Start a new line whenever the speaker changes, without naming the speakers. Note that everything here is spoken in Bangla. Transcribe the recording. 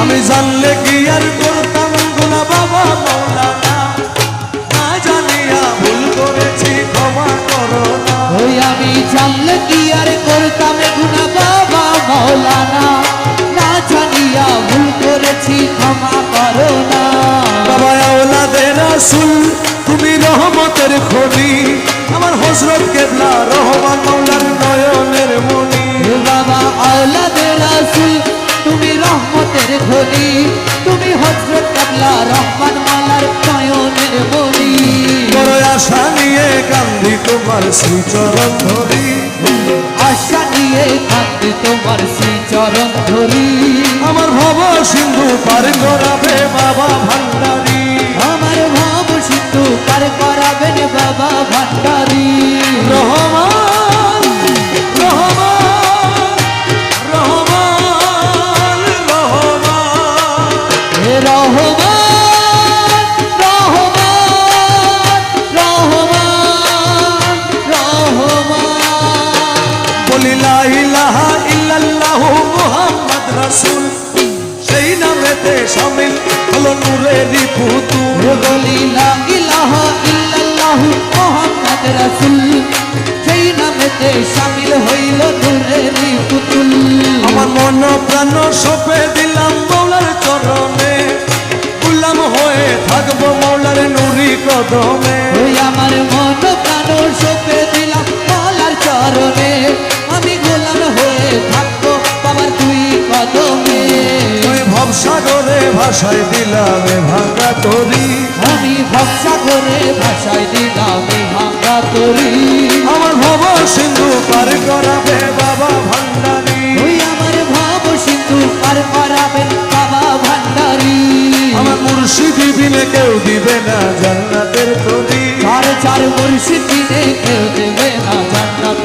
আমি জানলে কি আর করতাম গুনা বাবা মৌলানা? না জানিয়া ভুল করেছি ক্ষমা করো না।
ওই আমি জানলে কি আর করতাম গুনা বাবা মৌলানা? না জানিয়া ভুল করেছি ক্ষমা করো না।
বাবা আওলাদের রাসুল তুমি রহমতের খনি। আমার হজরত কেবলা রহমান
ধনী তুমি হজরত কাবলা রহমান মালার নয়নের মনি
বড় আশা নিয়ে কান্দি তোমার শ্রীচরণ ধরি।
আশা নিয়ে কান্দি তোমার শ্রী ধরি।
আমার ভব সিন্ধু পার করাবে বাবা ভান্ডারী রাসূল সেই নামেতে শামিল হলো নূরেরই পুতুল।
হে বলি লা ইলাহা ইল্লাল্লাহু মুহাম্মদ রাসূল সেই নামেতে হইল নূরেরই পুতুল।
আমার মন প্রাণ সপে দিলাম মৌলার চরণে। গুলাম হয়ে থাকব মৌলার নুরি কদমে।
আমার মন প্রাণ সপে
ভাষায় দিলাম ভাঙা তরি।
আমি ভরসা করে ভাষায় দিলাম ভাঙা তরি।
আমার ভব সিন্ধু পার করাবে বাবা ভান্ডারী।
ওই আমার ভাব সিন্ধু পার করাবেন বাবা ভান্ডারী।
আমার মুর্শিদি বিনে কেউ দিবে না জান্নাতের তরি
চার চার মুর্শিদ দিনে কেউ দিবে না জান্নাতের